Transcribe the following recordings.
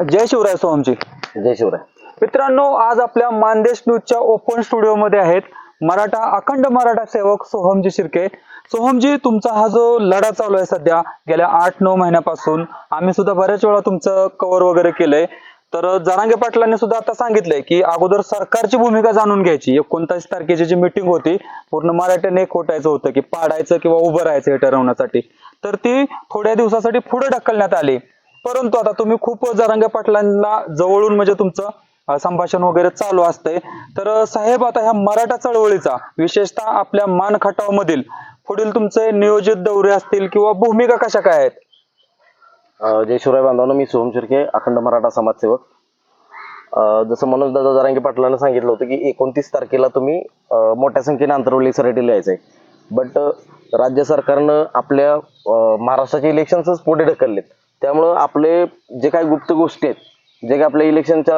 जय शिवराय सोहमजी जय शिवराय. मित्रांनो आज आपल्या मानदेश न्यूजच्या ओपन स्टुडिओमध्ये आहेत मराठा अखंड मराठा सेवक सोहमजी शिर्के. सोहमजी तुमचा हा जो लढा चालू आहे सध्या गेल्या आठ नऊ महिन्यापासून आम्ही सुद्धा बऱ्याच वेळा तुमचं कव्हर वगैरे केलंय. तर जरांगे पाटलांनी सुद्धा आता सांगितलंय की अगोदर सरकारची भूमिका जाणून घ्यायची. एकोणतीस तारखेची जी मिटिंग होती पूर्ण मराठ्याने एक होटायचं होतं की पाडायचं किंवा उभं राहायचं हे ठरवण्यासाठी. तर ती थोड्या दिवसासाठी पुढे ढकलण्यात आली. परंतु आता तुम्ही खूप जरांगे पाटलांना जवळून म्हणजे तुमचं संभाषण वगैरे चालू असतंय. तर साहेब आता ह्या मराठा चळवळीचा विशेषतः आपल्या मान मधील पुढील तुमचे नियोजित दौरे असतील किंवा भूमिका कशा काय आहेत? अं, जय बांधवांनो मी सोहम शिर्के अखंड मराठा समाजसेवक. जसं मनोज दादा जरांगे पाटलांना सांगितलं होतं की एकोणतीस तारखेला तुम्ही मोठ्या संख्येने आंतरवलीसाठी लिहायचंय. बट राज्य सरकारनं आपल्या महाराष्ट्राचे इलेक्शन्सच पुढे ढकललेत. त्यामुळं आपले जे काही गुप्त गोष्टी आहेत जे काही आपल्या इलेक्शनच्या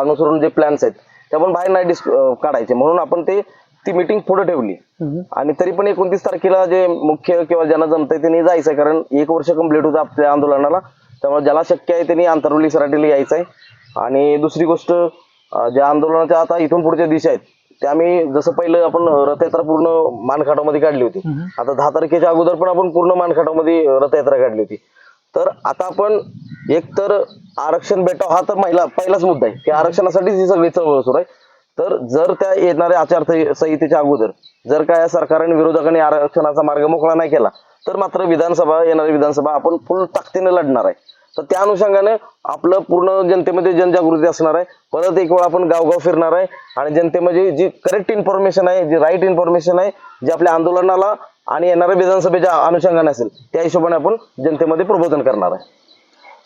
अनुसरून जे प्लॅन्स आहेत ते आपण बाहेर नाही डिस् काढायचे. म्हणून आपण ते ती मिटिंग पुढे ठेवली. आणि तरी पण एकोणतीस तारखेला जे मुख्य किंवा ज्यांना जमतंय त्यांनी जायचंय कारण एक वर्ष कंप्लीट होतं आपल्या आंदोलनाला. त्यामुळे ज्याला शक्य आहे त्यांनी आंतरवली सराटीला यायचंय. आणि दुसरी गोष्ट ज्या आंदोलनाच्या आता इथून पुढच्या दिशा आहेत त्या आम्ही जसं पहिलं आपण रथयात्रा पूर्ण मानखाटामध्ये काढली होती. आता दहा तारखेच्या अगोदर पण आपण पूर्ण मानखाटामध्ये रथयात्रा काढली होती. तर आता आपण एक तर आरक्षण भेटावं हा तर महिला पहिलाच मुद्दा आहे. की आरक्षणासाठीच ही सगळी चळवळ सुरू आहे. तर जर त्या येणाऱ्या आचारसंहितेच्या अगोदर जर काय या सरकारने विरोधकांनी आरक्षणाचा मार्ग मोकळा नाही केला तर मात्र विधानसभा येणारी विधानसभा आपण फुल ताकदीने लढणार आहे. तर त्या अनुषंगाने आपलं पूर्ण जनतेमध्ये जनजागृती असणार आहे. परत एक वेळा आपण गावगाव फिरणार आहे आणि जनतेमध्ये जी करेक्ट इन्फॉर्मेशन आहे जी राईट इन्फॉर्मेशन आहे जे आपल्या आंदोलनाला आणि येणाऱ्या विधानसभेच्या अनुषंगाने असेल त्या हिशोबाने आपण जनतेमध्ये प्रबोधन करणार आहे.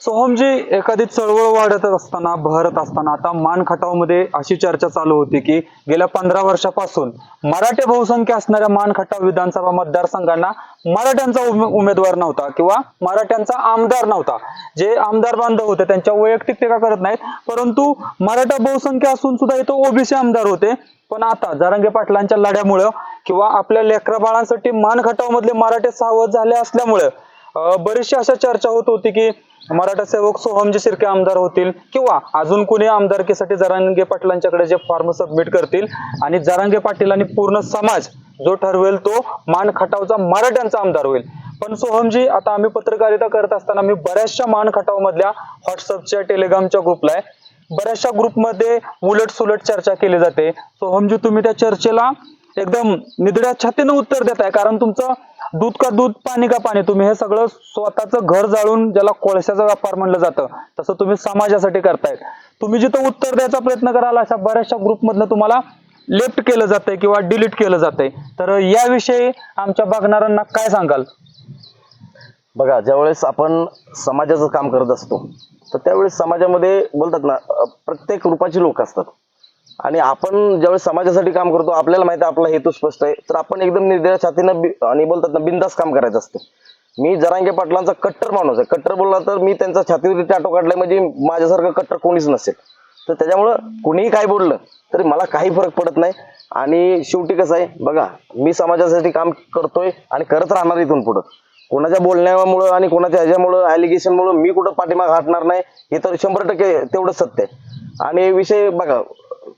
सोहमजी एखादी चळवळ वाढत असताना बहरत असताना आता मान खटावमध्ये अशी चर्चा चालू होती की गेल्या पंधरा वर्षापासून मराठे बहुसंख्य असणाऱ्या मान खटाव विधानसभा मतदारसंघांना मराठ्यांचा उमे- उमेदवार नव्हता किंवा मराठ्यांचा आमदार नव्हता. जे आमदार बांधव होते त्यांच्या वैयक्तिक टीका करत नाहीत परंतु मराठा बहुसंख्य असून सुद्धा इथं ओबीसी आमदार होते. पण आता जारंगे पाटलांच्या लढ्यामुळं किंवा आपल्या लेकरा बाळांसाठी मान खटावमधले मराठे सावध झाले असल्यामुळं बरीचशी अशा चर्चा होत होती की मराठा सेवक सोहमजी शिर्के आमदार होतील किंवा अजून कुणी आमदारकीसाठी जरांगे पाटलांच्याकडे जे फॉर्म सबमिट करतील आणि जरांगे पाटील आणि पूर्ण समाज जो ठरवेल तो मान खटावचा मराठ्यांचा आमदार होईल. पण सोहमजी आता आम्ही पत्रकारिता करत असताना मी बऱ्याचशा मान खटाव मधल्या व्हॉट्सअपच्या टेलिग्रामच्या ग्रुपला आहे. बऱ्याचशा ग्रुपमध्ये उलट सुलट चर्चा केली जाते. सोहमजी तुम्ही त्या चर्चेला एकदम निधड्या छातीनं उत्तर देताय. कारण तुमचं दूध का दूध पाणी का पाणी तुम्ही हे सगळं स्वतःचं घर जाळून ज्याला कोळशाचा व्यापार म्हणलं जातं तसं तुम्ही समाजासाठी करतायत तुम्ही जिथं उत्तर द्यायचा प्रयत्न कराल अशा बऱ्याचशा ग्रुपमधनं तुम्हाला लेफ्ट केलं जातंय किंवा डिलीट केलं जातंय. तर याविषयी आमच्या बघणाऱ्यांना काय सांगाल? बघा ज्यावेळेस आपण समाजाचं काम करत असतो तर त्यावेळेस समाजामध्ये बोलतात ना प्रत्येक रूपाची लोक असतात. आणि आपण ज्यावेळेस समाजासाठी काम करतो आपल्याला माहिती आहे आपला हेतू स्पष्ट आहे. तर आपण एकदम निर्दय छातीनं बि- आणि बोलतात ना बिंदास काम करायचं असतं. मी जरांगे पाटलांचा कट्टर माणूस आहे. कट्टर बोलला तर मी त्यांचा छातीवरती टाटो काढलाय म्हणजे माझ्यासारखं कट्टर कोणीच नसेल. तर त्याच्यामुळं कुणीही काय बोललं तरी मला काही फरक पडत नाही. आणि शेवटी कसं आहे बघा मी समाजासाठी काम करतोय आणि करत राहणार इथून पुढं. कोणाच्या बोलण्यामुळं आणि कोणाच्या ह्याच्यामुळं ॲलिगेशनमुळं मी कुठं पाठीमाग हटणार नाही हे तर शंभर टक्के तेवढंच सत्य आहे. आणि विषय बघा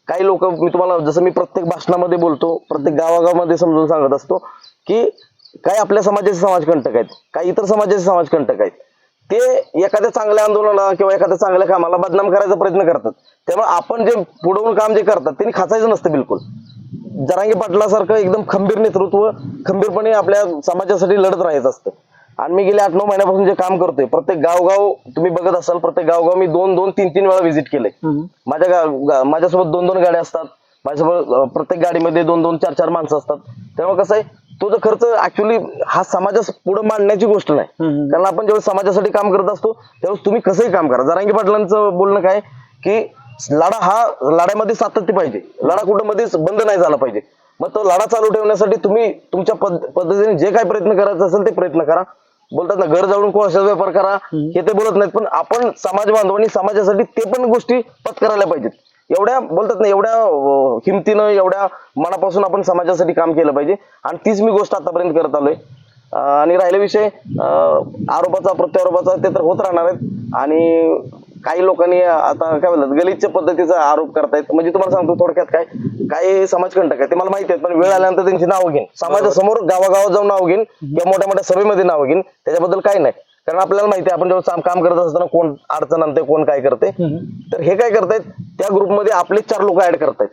काही लोक मी तुम्हाला जसं मी प्रत्येक भाषणामध्ये बोलतो प्रत्येक गावागावामध्ये समजून सांगत असतो की काही आपल्या समाजाचे समाजकंटक आहेत काही इतर समाजाचे समाजकंटक आहेत. ते एखाद्या चांगल्या आंदोलनाला किंवा एखाद्या चांगल्या कामाला बदनाम करायचा प्रयत्न करतात. त्यामुळे आपण जे पुढवून काम जे करतात त्यांनी खाचायचं नसतं बिलकुल. जरांगी पाटलासारखं एकदम खंबीर नेतृत्व खंबीरपणे आपल्या समाजासाठी लढत राहायचं असतं. आणि मी गेल्या आठ नऊ महिन्यापासून जे काम करतोय प्रत्येक गावगाव तुम्ही बघत असाल प्रत्येक गावगाव मी दोन दोन तीन तीन वेळा व्हिजिट केलंय. माझ्या माझ्यासोबत दोन दोन गाड्या असतात. माझ्यासोबत प्रत्येक गाडीमध्ये दोन दोन चार चार माणसं असतात. त्यामुळे कसं आहे तो जो खर्च ऍक्च्युली हा समाजास पुढे मांडण्याची गोष्ट नाही. कारण आपण जेव्हा समाजासाठी काम करत असतो त्यावेळेस तुम्ही कसंही काम करा. जरांगी पाटलांचं बोलणं काय की लढा हा लढ्यामध्ये सातत्य पाहिजे. लढा कुठं मध्येच बंद नाही झाला पाहिजे. मग तो लढा चालू ठेवण्यासाठी तुम्ही तुमच्या पद- पद्धतीने जे काही प्रयत्न करायचे असेल ते प्रयत्न करा. बोलतात ना घर जाळून कोळशाचा व्यापार करा. हे ते बोलत नाहीत पण आपण समाज बांधवांनी समाजासाठी ते पण गोष्टी पत्करायला पाहिजेत. एवढ्या बोलतात ना एवढ्या अं, हिमतीनं एवढ्या मनापासून आपण समाजासाठी काम केलं पाहिजे. आणि तीच मी गोष्ट आतापर्यंत करत आलोय. आणि राहिला विषय आरोपाचा प्रत्यारोपाचा ते तर होत राहणार आहेत. आणि काही लोकांनी आता काय म्हणतात गलिच्छ पद्धतीचा आरोप करतायत. म्हणजे तुम्हाला सांगतो थोडक्यात काय काही समाजकंटक आहे ते मला माहिती आहे पण वेळ आल्यानंतर त्यांची नावं घेईन. समाजासमोर गावागावात जाऊन नाव घेईन किंवा मोठ्या मोठ्या सभेमध्ये नाव घेईन. त्याच्याबद्दल काही नाही. कारण आपल्याला माहिती आहे आपण जेव्हा काम- करत असताना कोण अडचण आणते कोण काय करते तर हे काय करतायत त्या ग्रुपमध्ये आपले चार लोक ऍड करतायत.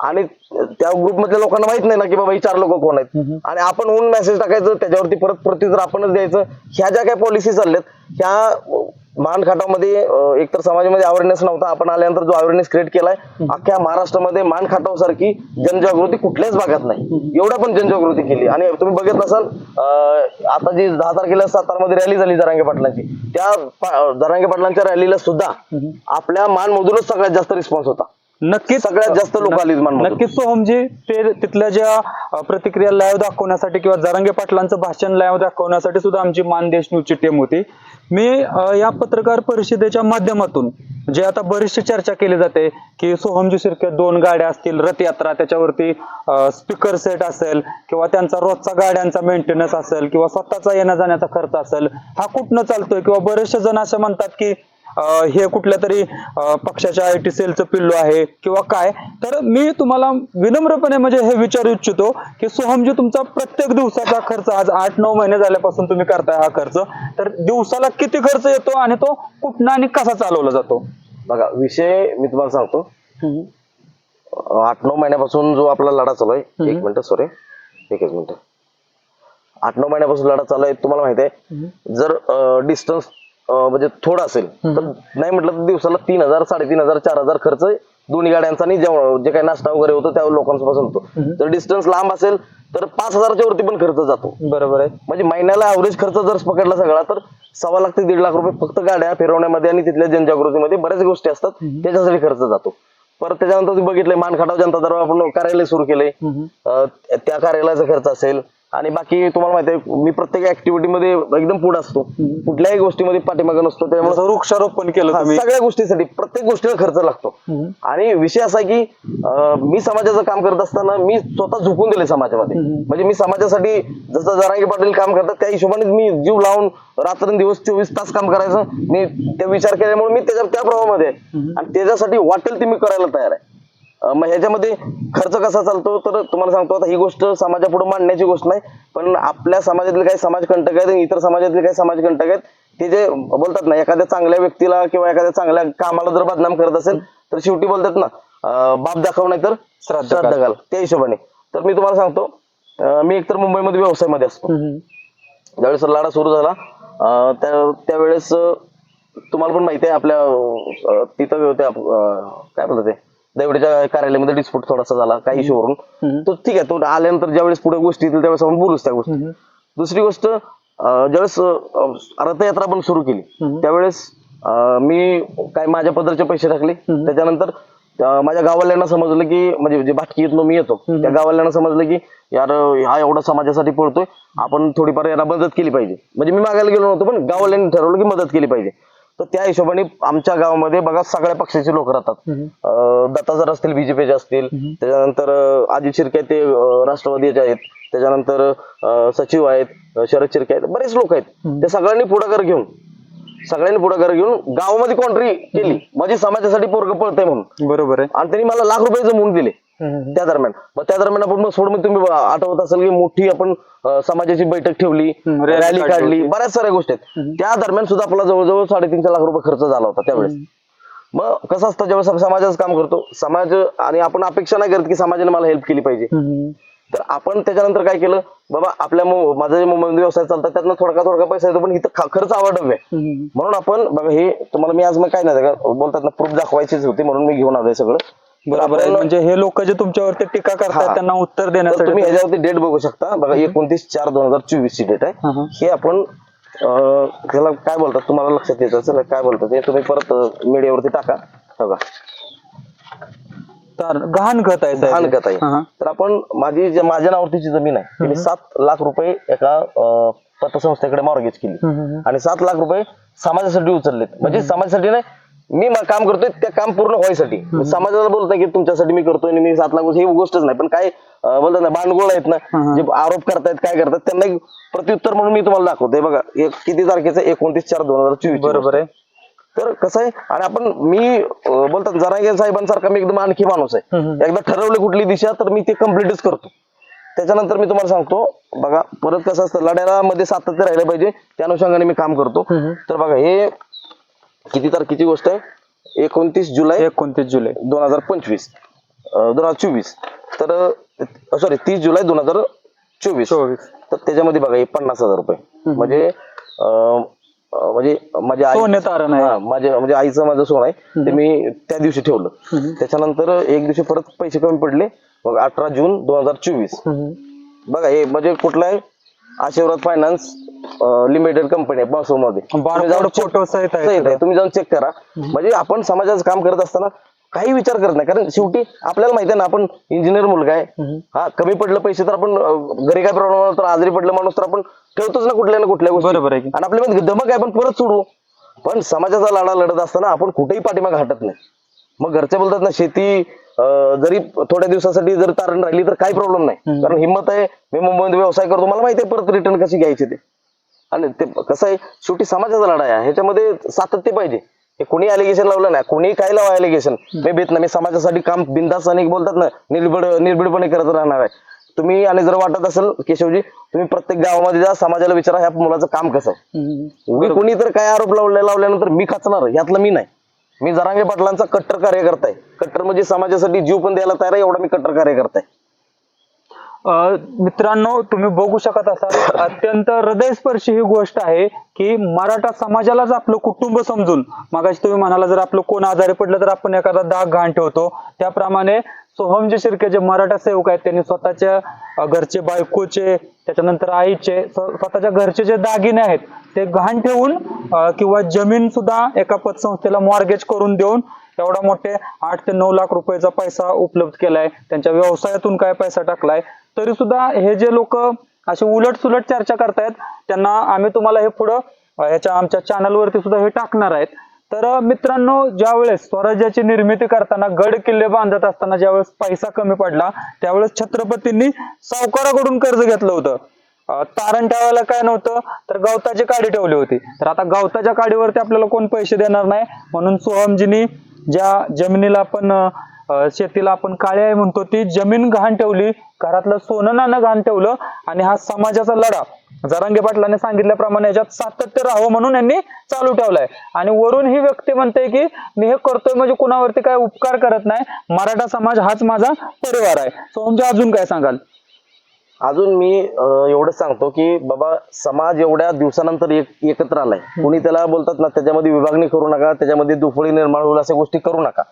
आणि त्या ग्रुप मधल्या लोकांना माहीत नाही ना की बाबा ही चार लोक कोण आहेत. आणि आपण होऊन मेसेज टाकायचं त्याच्यावरती परत प्रत्युत्तर आपणच द्यायचं. ह्या ज्या काही पॉलिसी चालल्यात ह्या मान खाटामध्ये अं, एकतर समाजामध्ये अवेअरनेस नव्हता. आपण आल्यानंतर जो अवेअरनेस क्रिएट केलाय अख्ख्या महाराष्ट्रामध्ये मान खाटाव सारखी जनजागृती कुठल्याच भागात नाही. एवढा पण जनजागृती केली. आणि तुम्ही बघत नसाल अं, आता जी दहा तारखेला सातारमध्ये रॅली झाली जरांगे पाटलांची. त्या जरांगे पाटलांच्या रॅलीला सुद्धा आपल्या मानमधूनच सगळ्यात जास्त रिस्पॉन्स होता. नक्कीच. सगळ्यात जास्त लोक आली मानमधून. नक्कीच सोहमजी ते तिथल्या ज्या प्रतिक्रिया लाईव्ह दाखवण्यासाठी किंवा जरांगे पाटलांचं भाषण लाईव्ह दाखवण्यासाठी सुद्धा आमची मानदेश न्यूजची टीम होती. मी या पत्रकार परिषदेच्या माध्यमातून जे आता बरीचशी चर्चा केली जाते की सोहमजी शिर्के दोन गाड्या असतील रथयात्रा त्याच्यावरती स्पीकर सेट असेल किंवा त्यांचा रोजचा गाड्यांचा मेंटेनन्स असेल किंवा स्वतःचा येण्या जाण्याचा खर्च असेल हा कुठनं चालतोय? किंवा बरेचसे जण असं म्हणतात की हे कुठल्या तरी पक्षाच्या आय टी सेलचं पिल्लू आहे किंवा काय? तर मी तुम्हाला विनम्रपणे म्हणजे हे विचारू इच्छितो की सोहमजी तुमचा प्रत्येक दिवसाचा खर्च आज आठ नऊ महिने झाल्यापासून तुम्ही करताय हा खर्च. तर दिवसाला किती खर्च येतो आणि तो कुठनं आणि कसा चालवला जातो? बघा विषय मी तुम्हाला सांगतो. आठ नऊ महिन्यापासून जो आपला लढा चालू आहे एक मिनिट सॉरी एकच मिनिट. आठ नऊ महिन्यापासून लढा चालू आहे तुम्हाला माहिती आहे. जर डिस्टन्स म्हणजे थोडा असेल. तर नाही म्हटलं तर दिवसाला तीन हजार साडेतीन हजार चार हजार खर्च दोन्ही गाड्यांचा आणि जेवण जे काही नाश्ता वगैरे होतो त्या लोकांपासून होतो जर डिस्टन्स लांब असेल तर पाच हजारच्या वरती पण खर्च जातो. बरोबर आहे. म्हणजे महिन्याला ऍव्हरेज खर्च जर पकडला सगळा तर सव्वा लाख ते दीड लाख रुपये फक्त गाड्या फिरवण्यामध्ये आणि तिथल्या जनजागृतीमध्ये बऱ्याच गोष्टी असतात. त्याच्यासाठी खर्च जातो. परत त्याच्यानंतर तुम्ही बघितलंय मानखाटाव जनता दरबार आपण कार्यालय सुरू केलंय. अं, त्या कार्यालयाचा खर्च असेल. आणि बाकी तुम्हाला माहिती आहे मी प्रत्येक ऍक्टिव्हिटी मध्ये एकदम पुढे असतो. कुठल्याही गोष्टीमध्ये पाठीमागे नसतो त्यामुळे वृक्षारोपण केलं तुम्ही. सगळ्या गोष्टीसाठी प्रत्येक गोष्टीला खर्च लागतो. आणि विषय असा आहे की मी समाजाचं काम करत असताना मी स्वतः झुकून दिले समाजामध्ये. म्हणजे मी समाजासाठी जसं जरांगे पाटील काम करतात त्या हिशोबाने मी जीव लावून रात्रंदिवस चोवीस तास काम करायचं. मी ते विचार केल्यामुळे मी त्याच्या त्या प्रभावामध्ये आहे. आणि त्याच्यासाठी वाटेल ते मी करायला तयार आहे. मग ह्याच्यामध्ये खर्च कसा चालतो? तर तुम्हाला सांगतो आता ही गोष्ट समाजापुढे मांडण्याची गोष्ट नाही पण आपल्या समाजातले काही समाजकंटक आहेत इतर समाजातले काही समाजकंटक आहेत ते जे बोलतात ना एखाद्या चांगल्या व्यक्तीला किंवा एखाद्या चांगल्या कामाला जर बदनाम करत असेल तर शेवटी बोलतात ना बाप दाखव नाही तर श्राद्ध घाल. त्या हिशोबाने. तर मी तुम्हाला सांगतो मी एकतर मुंबईमध्ये व्यवसायामध्ये असतो. ज्यावेळेस लढा सुरू झाला त्यावेळेस तुम्हाला पण माहिती आहे आपल्या तिथं काय बोलतात ते? दैवडीच्या कार्यालयामध्ये डिस्प्यूट थोडासा झाला काही इशूवरून तर ठीक आहे तो आल्यानंतर ज्यावेळेस पुढे गोष्टी येतील त्यावेळेस आपण बोलूच त्या गोष्टी. दुसरी गोष्ट ज्यावेळेस रथयात्रा पण सुरू केली त्यावेळेस मी काय माझ्या पदरचे पैसे टाकले. त्याच्यानंतर माझ्या गावाल्यांना समजलं की म्हणजे जे बाटकी इथनं मी येतो. त्या गावाल्यांना समजलं की यार हा एवढा समाजासाठी पळतोय आपण थोडीफार याला मदत केली पाहिजे. म्हणजे मी मागायला गेलो नव्हतो पण गावाल्यांनी ठरवलं की मदत केली पाहिजे. तर त्या हिशोबाने आमच्या गावामध्ये बघा सगळ्या पक्षाचे लोक राहतात. दत्ता जर असतील बीजेपीचे असतील त्याच्यानंतर अजित शिर्के ते राष्ट्रवादीचे आहेत त्याच्यानंतर सचिव आहेत शरद शिर्के आहेत बरेच लोक आहेत. ते सगळ्यांनी पुढाकार घेऊन सगळ्यांनी पुढाकार घेऊन गावामध्ये कॉन्ट्री केली. म्हणजे समाजासाठी पोरग पळतंय म्हणून. बरोबर आहे. आणि त्यांनी मला लाख रुपये जमवून दिले. त्या दरम्यान. मग त्या दरम्यान आपण मग सोड तुम्ही आठवत असेल की मोठी आपण समाजाची बैठक ठेवली रॅली काढली. बऱ्याच साऱ्या गोष्टी आहेत. त्या दरम्यान सुद्धा आपला जवळजवळ साडेतीनशे लाख रुपये खर्च झाला होता त्यावेळेस. मग कसं असतं ज्यावेळेस आपण समाजाचं काम करतो समाज आणि आपण अपेक्षा नाही करत की समाजाने मला हेल्प केली पाहिजे. तर आपण त्याच्यानंतर काय केलं बाबा आपल्या मु- माझा जे मुंबईमध्ये व्यवसाय चालतात त्यातनं थोडका थोडका पैसा येतो पण इथं खर्च आवडव्य. म्हणून आपण बघा हे तुम्हाला मी आज मग काय नाही का बोलतात ना प्रूफ दाखवायचीच होती म्हणून मी घेऊन आलोय सगळं. बरोबर आहे. म्हणजे हे लोक जे तुमच्यावरती टीका करतात हा. त्यांना उत्तर तर देण्यासाठी तुम्ही ह्याच्यावरती डेट बघू शकता. बघा एकोणतीस चार दोन हजार चोवीस ची डेट. आहे. हे आपण अं, त्याला काय बोलतात तुम्हाला लक्षात येत असेल काय बोलतात हे तुम्ही परत मीडियावरती टाका. बघा. तर गहाण खत आहे साहेब. आहे. तर आपण माझी जे माझ्या नावावरतीची जमीन आहे ती मी सात लाख रुपये एका अं, पतसंस्थेकडे मॉर्गेज केली. आणि सात लाख रुपये समाजासाठी उचललेत. म्हणजे समाजासाठी नाही मी काम करतोय त्या काम पूर्ण व्हायसाठी. समाजाला बोलतोय की तुमच्यासाठी मी करतोय आणि मी सात लाख ही गोष्टच नाही. पण काय अं, बोलतात ना भांडगोळ आहेत ना जे आरोप करतायत काय करतात त्यांना एक प्रत्युत्तर म्हणून मी तुम्हाला दाखवतोय. बघा एक किती तारखेचं? एकोणतीस चार दोन हजार चोवीस बरोबर आहे. तर कसं आहे आणि आपण मी अं, बोलतात जरांगे साहेबांसारखा मी एकदम आणखी माणूस आहे. एकदा ठरवलं कुठली दिशा तर मी ते कम्प्लीटच करतो. त्याच्यानंतर मी तुम्हाला सांगतो बघा परत कसं असतं लढ्याला मध्ये सातत्य राहिलं पाहिजे त्या अनुषंगाने मी काम करतो. तर बघा हे किती तारखेची गोष्ट आहे? एकोणतीस जुलै एकोणतीस जुलै. दोन हजार पंचवीस. दोन हजार चोवीस. तर सॉरी तीस जुलै दोन हजार चोवीस. चोवीस. तर त्याच्यामध्ये बघा हे पन्नास हजार रुपये. म्हणजे म्हणजे माझ्या आई तारण आहे. माझ्या म्हणजे आईचं माझं सोनं आहे. ते मी त्या दिवशी ठेवलं. त्याच्यानंतर एक दिवशी परत पैसे कमी पडले. मग अठरा जून दोन हजार चोवीस. बघा हे म्हणजे कुठलं आहे? आशीर्वाद फायनान्स लिमिटेड कंपनी आहे बसोमध्ये बारकोड फोटो सहित आहे सहित आहे तुम्ही जाऊन चेक करा. म्हणजे आपण समाजाचं काम करत असताना काही विचार करत नाही कारण शेवटी आपल्याला माहिती आहे ना आपण इंजिनियर मुलगा आहे. हा कमी पडलं पैसे तर आपण घरी काय प्रॉब्लेम आला तर आजारी पडलं माणूस तर आपण ठेवतोच ना कुठल्या ना कुठल्या गोष्टी. बरोबर आहे. आणि आपल्यामध्ये दमक आहे आपण परत सोडू पण समाजाचा लढा लढत असताना आपण कुठेही पाठीमाग हटत नाही. मग घरचे बोलतात ना शेती जरी थोड्या दिवसासाठी जर तारण राहिली तर काही प्रॉब्लेम नाही. कारण हिंमत आहे मी मुंबईमध्ये व्यवसाय करतो मला माहिती आहे परत रिटर्न कशी घ्यायची ते. आणि ते कसं आहे शेवटी समाजाचा लढा आहे. ह्याच्यामध्ये सातत्य पाहिजे. हे कोणी अलिगेशन लावलं नाही. कोणी काय लावा अलिगेशन मी भेट ना मी समाजासाठी काम बिंदास आणि बोलतात ना निर्भीड निर्भीडपणे करत राहणार आहे. तुम्ही आणि जर वाटत असेल केशवजी तुम्ही प्रत्येक गावामध्ये जा समाजाला विचारा ह्या मुलाचं काम कसं. उगी कोणी तर काय आरोप लावले लावल्यानंतर मी खचणार यातलं मी नाही. मी जरांगे पाटलांचा कट्टर कार्यकर्ता आहे. कट्टर म्हणजे समाजासाठी जीव पण द्यायला तयार आहे एवढा मी कट्टर कार्यकर्ता आहे. अ, मित्रांनो तुम्ही बघू शकत असाल अत्यंत हृदयस्पर्शी ही गोष्ट आहे की मराठा समाजालाच आपलं कुटुंब समजून मागाशी तुम्ही म्हणाला जर आपलं कोण आजारी पडलं तर आपण एखादा दाग घाण ठेवतो. त्याप्रमाणे सोहमजी शिर्के जे मराठा सेवक आहेत त्यांनी स्वतःच्या घरचे बायकोचे त्याच्यानंतर आईचे स्वतःच्या घरचे जे दागिने आहेत ते घाण ठेवून किंवा जमीन सुद्धा एका पतसंस्थेला मॉर्गेज करून देऊन एवढा मोठे आठ ते नऊ लाख रुपयाचा पैसा उपलब्ध केलाय. त्यांच्या व्यवसायातून काय पैसा टाकलाय? तरी सुद्धा हे जे लोक असे उलट सुलट चर्चा करतायत त्यांना आम्ही तुम्हाला हे पुढं याच्या ह्याच्या आमच्या चॅनलवरती सुद्धा हे टाकणार आहेत. तर मित्रांनो ज्यावेळेस स्वराज्याची निर्मिती करताना गड किल्ले बांधत असताना ज्यावेळेस पैसा कमी पडला त्यावेळेस छत्रपतींनी सावकाराकडून कर्ज घेतलं होतं. तारण ठेवायला काय नव्हतं तर गवताची काडी ठेवली होती. तर आता गवताच्या काडीवरती आपल्याला कोण पैसे देणार नाही? म्हणून सोहमजीनी ज्या जमिनीला आपण शेतीला आपण काळे आहे म्हणतो ती जमीन घाण ठेवली घरातलं सोनं नाणं घाण ठेवलं आणि हा समाजाचा लढा. जरांगे पाटलाने सांगितल्याप्रमाणे याच्यात सातत्य राहावं म्हणून यांनी चालू ठेवलाय. आणि वरून ही व्यक्ती म्हणते की मी हे करतोय म्हणजे कुणावरती काय उपकार करत नाही. मराठा समाज हाच माझा परिवार आहे. सोमजी अजून काय सांगाल? अजून मी अं, एवढंच सांगतो की बाबा समाज एवढ्या दिवसानंतर एक एकत्र आलाय. कुणी त्याला बोलतात ना त्याच्यामध्ये विभागणी करू नका त्याच्यामध्ये दुफळी निर्माण होईल अशा गोष्टी करू नका.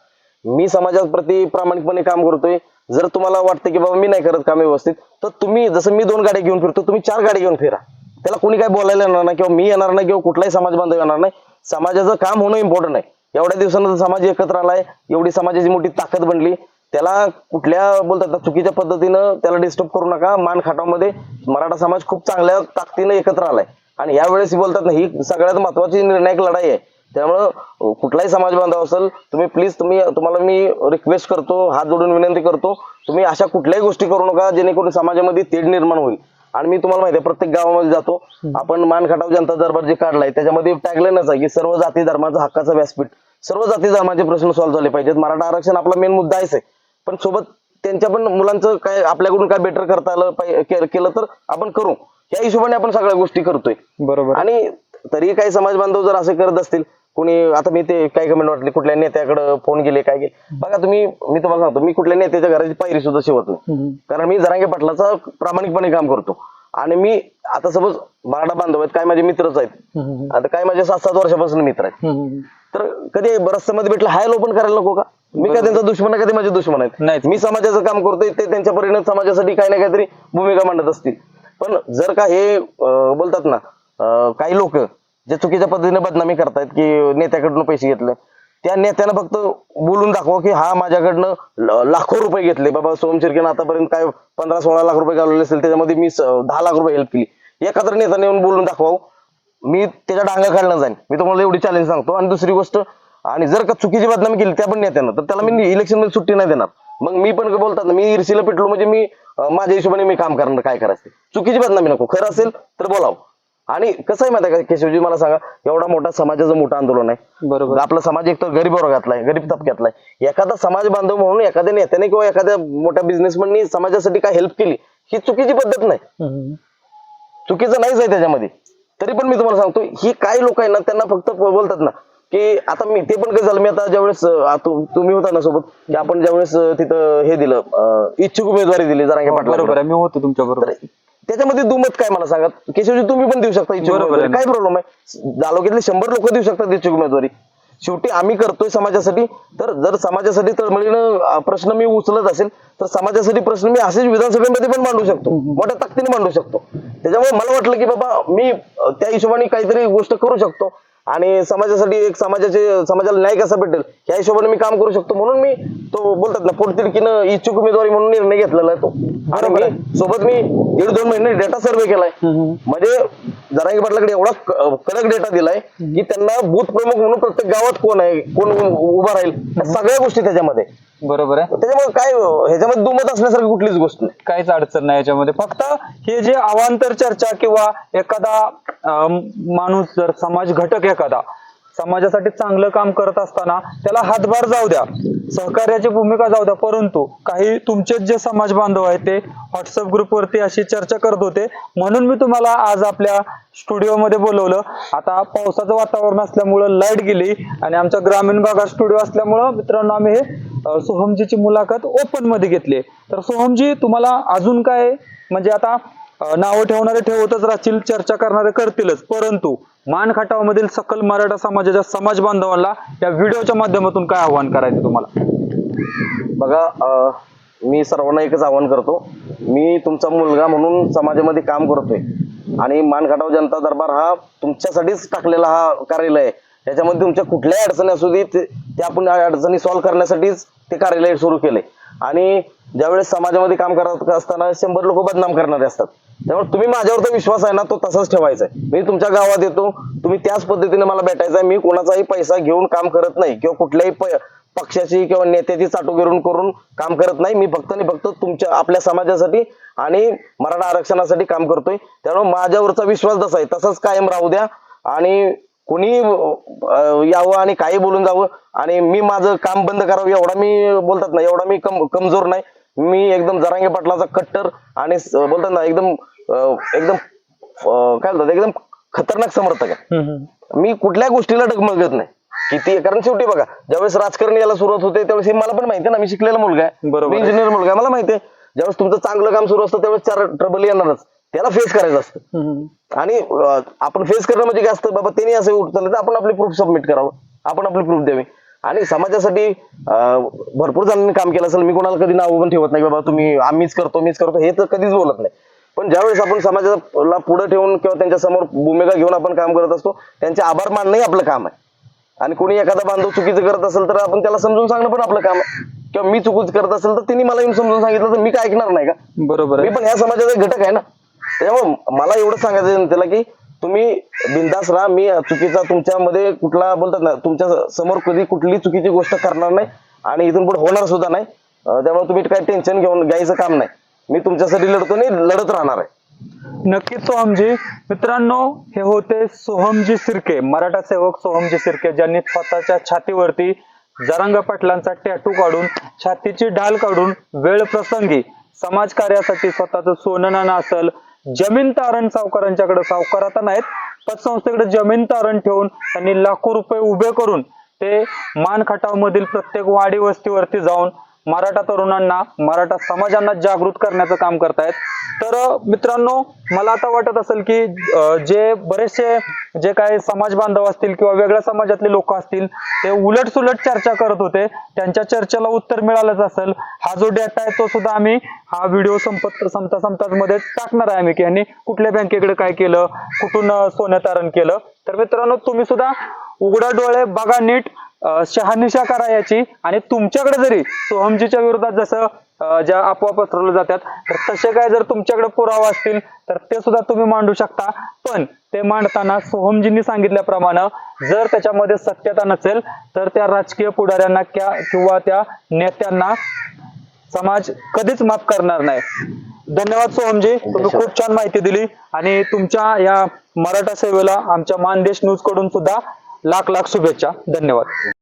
मी समाजाप्रती प्रामाणिकपणे काम करतोय. जर तुम्हाला वाटतं की बाबा मी नाही करत काम व्यवस्थित तर तुम्ही जसं मी दोन गाड्या घेऊन फिरतो तुम्ही चार गाडी घेऊन फिरा. त्याला कोणी काय बोलायला येणार नाही किंवा मी येणार नाही किंवा कुठलाही समाज बांधव येणार नाही. समाजाचं काम होणं इम्पॉर्टंट आहे. एवढ्या दिवसानंतर समाज एकत्र आलाय एवढी समाजाची मोठी ताकद बनली. त्याला कुठल्या बोलतात चुकीच्या पद्धतीनं त्याला डिस्टर्ब करू नका. मान खाटामध्ये मराठा समाज खूप चांगल्या ताकदीनं एकत्र आलाय. आणि यावेळेस बोलतात ना ही सगळ्यात महत्वाची निर्णायक लढाई आहे. त्यामुळं कुठलाही समाज बांधव असेल तुम्ही प्लीज तुम्ही तुम्हाला मी रिक्वेस्ट करतो हात जोडून विनंती करतो तुम्ही अशा कुठल्याही गोष्टी करू नका जेणेकरून समाजामध्ये तेढ निर्माण होईल. आणि मी तुम्हाला माहिती आहे प्रत्येक गावामध्ये जातो. आपण मान खटाव जनता दरबार जे काढलाय त्याच्यामध्ये टॅगलाईनच आहे की सर्व जाती धर्माचा हक्काचा व्यासपीठ सर्व जाती धर्माचे प्रश्न सॉल्व्ह झाले पाहिजेत. मराठा आरक्षण आपला मेन मुद्दा आहेच आहे. पण सोबत त्यांच्या पण मुलांचं काय आपल्याकडून काय बेटर करता आलं केलं तर आपण करू. या हिशोबाने आपण सगळ्या गोष्टी करतोय. बरोबर. आणि तरी काही समाज बांधव जर असे करत असतील कोणी आता मी ते काय कमेंट वाटली कुठल्या नेत्याकडे फोन केले काय केले? बघा तुम्ही मी तुम्हाला सांगतो मी कुठल्या नेत्याच्या घराची पायरी सुद्धा शिवत नाही. कारण मी जरांगे पाटलाचा प्रामाणिकपणे काम करतो. आणि मी आता सपोज मराठा बांधव आहेत काय माझे मित्रच आहेत. आता काय माझे सात सात वर्षापासून मित्र आहेत. तर कधी रस्त्यामध्ये भेटलं हाय ओपन करायला नको का? मी काय त्यांचा दुश्मन आहे कधी माझे दुश्मन आहेत. नाहीच. मी समाजाचं काम करतोय ते त्यांच्या परीने समाजासाठी काही ना काहीतरी भूमिका मांडत असतील. पण जर का हे बोलतात ना काही लोक जे चुकीच्या पद्धतीने बदनामी करतायत की नेत्याकडून पैसे घेतले त्या नेत्यानं फक्त बोलून दाखवा की हा माझ्याकडनं लाखो रुपये घेतले. बाबा सोम शिर्केनं आतापर्यंत काय पंधरा सोळा लाख रुपये घालवले असेल त्याच्यामध्ये मी दहा लाख रुपये हेल्प केली. एखाद्या नेत्याने येऊन बोलून दाखवा मी त्याच्या डांगा खायला जाईन. मी तुम्हाला एवढी चॅलेंज सांगतो. आणि दुसरी गोष्ट आणि जर का चुकीची बदनामी केली त्या पण नेत्यानं तर त्याला मी इलेक्शनमध्ये सुट्टी नाही देणार. मग मी पण बोलतात ना मी इरशीला पिटलो म्हणजे मी माझ्या हिशोबाने मी काम करणार. काय करायचं? चुकीची बदनामी नको. खरं असेल तर बोलावं. आणि कसं आहे माहिती आहे का केशवजी मला सांगा एवढा मोठा समाजाचं मोठं आंदोलन आहे. बरोबर. आपला समाज एक तर गरीब वर्गातला आहे गरीब तबक्यातला आहे एखादा समाज बांधव म्हणून एखाद्या नेत्याने किंवा एखाद्या मोठ्या बिझनेसमॅननी समाजासाठी काय हेल्प केली ही चुकीची पद्धत नाही. चुकीचं नाहीच आहे त्याच्यामध्ये. तरी पण मी तुम्हाला सांगतो ही काही लोक आहे ना त्यांना फक्त बोलतात ना की आता मी ते पण काय झालं मी आता ज्यावेळेस तुम्ही होता ना सोबत की आपण ज्यावेळेस तिथं हे दिलं इच्छुक उमेदवारी दिली जरा बरोबर आहे मी होतो तुमच्या बरोबर. त्याच्यामध्ये दुमत काय मला सांगा? केशवजी तुम्ही पण देऊ शकता इच्छुक बरोबर आहे उमेदवारी. काय प्रॉब्लेम आहे? तालुक्यातले शंभर लोक देऊ शकतात इच्छुक उमेदवारी. शेवटी आम्ही करतोय समाजासाठी. तर जर समाजासाठी तळमळीनं अं, प्रश्न मी उचलत असेल तर समाजासाठी प्रश्न मी असेच विधानसभेमध्ये पण मांडू शकतो. मोठ्या ताकदीने मांडू शकतो. त्याच्यामुळे मला वाटलं की बाबा मी अं, त्या हिशोबाने काहीतरी गोष्ट करू शकतो. आणि समाजासाठी एक समाजाचे समाजाला न्याय कसा भेटेल? या हिशोबाने मी काम करू शकतो म्हणून मी तो बोलतात ना पोटतिडकीनं इच्छुक उमेदवारी म्हणून निर्णय घेतलेला आहे तो. आणि सोबत मी दीड दोन महिने डेटा सर्वे केलाय. म्हणजे जरांगी पाटलाकडे एवढा कडक डेटा दिलाय की त्यांना बूथ प्रमुख म्हणून प्रत्येक गावात कोण आहे कोण उभा राहील सगळ्या गोष्टी त्याच्यामध्ये. बरोबर आहे. त्याच्यामुळे काय ह्याच्यामध्ये दुमत असण्यासारखी कुठलीच गोष्ट नाही. काहीच अडचण नाही याच्यामध्ये. फक्त हे जे अवांतर चर्चा किंवा एखादा माणूस जर समाज घटक एखादा समाजासाठी चांगलं काम करत असताना त्याला हातभार जाऊ द्या. सहकार्याची भूमिका जाऊ द्या. परंतु काही तुमचेच जे समाज बांधव आहेत ते व्हॉट्सअप ग्रुपवरती अशी चर्चा करत होते. म्हणून मी तुम्हाला आज आपल्या स्टुडिओमध्ये बोलवलं. आता पावसाचं वातावरण असल्यामुळं लाइट गेली आणि आमच्या ग्रामीण भागात स्टुडिओ असल्यामुळं मित्रांनो आम्ही हे सोहमजीची मुलाखत ओपनमध्ये घेतली तर सोहमजी तुम्हाला अजून काय म्हणजे आता नावं ठेवणारे ठेवतच राहतील चर्चा करणारे करतीलच. परंतु मान खटावमधील सकल मराठा समाजाच्या समाज बांधवांना या व्हिडिओच्या माध्यमातून काय आव्हान करायचं तुम्हाला? बघा मी सर्वांना एकच आवाहन करतो. मी तुमचा मुलगा म्हणून समाजामध्ये काम करतोय. आणि मानखटाव जनता दरबार हा तुमच्यासाठीच टाकलेला हा कार्यालय आहे. त्याच्यामध्ये तुमच्या कुठल्याही अडचणी असू दे ते आपण या अडचणी सॉल्व्ह करण्यासाठीच ते कार्यालय सुरू केले आणि ज्यावेळेस समाजामध्ये काम करत असताना शंभर लोक बदनाम करणारे असतात. त्यामुळे तुम्ही माझ्यावरचा विश्वास आहे ना तो तसाच ठेवायचा आहे. मी तुमच्या गावात येतो तुम्ही त्याच पद्धतीने मला भेटायचं आहे. मी कोणाचाही पैसा घेऊन काम करत नाही किंवा कुठल्याही प- पक्षाची किंवा नेत्याची चाटोगिरून करून काम करत नाही. मी फक्त आणि फक्त तुमच्या आपल्या समाजासाठी आणि मराठा आरक्षणासाठी काम करतोय. त्यामुळे माझ्यावरचा विश्वास जसा आहे तसाच कायम राहू द्या. आणि कुणी यावं आणि काही बोलून जावं. आणि मी माझं काम बंद करावं एवढा मी बोलतात ना एवढा मी कम कमजोर नाही. मी एकदम जरांगे पाटलाचा कट्टर आणि बोलतात ना एकदम एकदम काय बोलतात एकदम खतरनाक समर्थक आहे. मी कुठल्या गोष्टीला डगमगत नाही. किती कारण शेवटी बघा ज्यावेळेस राजकारण यायला सुरुवात होते त्यावेळेस हे मला पण माहिती आहे ना मी शिकलेला मुलगा आहे. बरोबर. इंजिनियर मुलगा आहे मला माहिती आहे. ज्यावेळेस तुमचं चांगलं काम सुरू असतं त्यावेळेस चार ट्रबल येणारच. त्याला फेस करायचं असतं. आणि आपण फेस करणं म्हणजे काय असतं बाबा त्यांनी असं उठतं तर आपण आपली प्रूफ सबमिट करावं. आपण आपली प्रूफ द्यावी. आणि समाजासाठी भरपूर जणांनी काम केलं असेल मी कोणाला कधी नाव पण ठेवत नाही बाबा तुम्ही आम्हीच करतो मीच करतो हे तर कधीच बोलत नाही. पण ज्यावेळेस आपण समाजाला पुढे ठेवून किंवा त्यांच्यासमोर भूमिका घेऊन आपण काम करत असतो त्यांचे आभार मानणंही आपलं काम आहे. आणि कोणी एखादा बांधव चुकीचं करत असेल तर आपण त्याला समजून सांगणं पण आपलं काम आहे. किंवा मी चुकीच करत असेल तर त्यांनी मला येऊन समजून सांगितलं तर मी काय ऐकणार नाही का? बरोबर मी पण ह्या समाजाचा एक घटक आहे ना. त्यामुळे मला एवढं सांगायचं जनतेला की तुम्ही बिंदास राहा मी चुकीचा तुमच्यामध्ये कुठला बोलतात ना तुमच्यासमोर कधी कुठली चुकीची गोष्ट करणार नाही आणि इथून पुढे होणार सुद्धा नाही. त्यामुळे तुम्ही काही टेन्शन घेऊन घ्यायचं काम नाही. मी तुमच्यासाठी लढतो नाही लढत राहणार आहे. नक्कीच सोहमजी. मित्रांनो हे होते सोहमजी सिरके मराठा सेवक सोहमजी सिरके ज्यांनी स्वतःच्या छातीवरती जरांग पाटलांचा टॅटू काढून छातीची ढाल काढून वेळ प्रसंगी समाज कार्यासाठी स्वतःचं सोनं नाणं असेल जमीन तारण सावकारांच्याकडे सावकार आता नाहीत पतसंस्थेकडे जमीन तारण ठेवून त्यांनी लाखो रुपये उभे करून ते मानखटाव मधील प्रत्येक वाडी वस्तीवरती जाऊन मराठा तरुणांना मराठा समाजांना जागृत करण्याचं काम करतायत. तर मित्रांनो मला आता वाटत असेल की जे बरेचसे जे काही समाज बांधव असतील किंवा वेगळ्या समाजातले लोक असतील ते उलट सुलट चर्चा करत होते. त्यांच्या चर्चेला उत्तर मिळालंच असेल. हा जो डेटा आहे तो सुद्धा आम्ही हा व्हिडिओ संपत संपता संपताच मध्ये टाकणार आहे आम्ही. की यांनी कुठल्या बँकेकडे काय केलं कुठून सोनं तारण केलं. तर मित्रांनो तुम्ही सुद्धा उघडा डोळे बघा नीट. शहानिशा करा याची. आणि तुमच्याकडे जरी सोहमजीच्या विरोधात जसं ज्या अफवा पसरवल्या जातात तर तसे काय जर तुमच्याकडे पुरावा असतील तर ते सुद्धा तुम्ही मांडू शकता. पण ते मांडताना सोहमजींनी सांगितल्याप्रमाणे जर त्याच्यामध्ये सत्यता नसेल तर त्या राजकीय पुढाऱ्यांना क्या- किंवा त्या नेत्यांना समाज कधीच माफ करणार नाही. धन्यवाद सोहमजी. तुम्ही खूप छान माहिती दिली. आणि तुमच्या या मराठा सेवेला आमच्या मानदेश न्यूजकडून सुद्धा लाख लाख शुभेच्छा. धन्यवाद.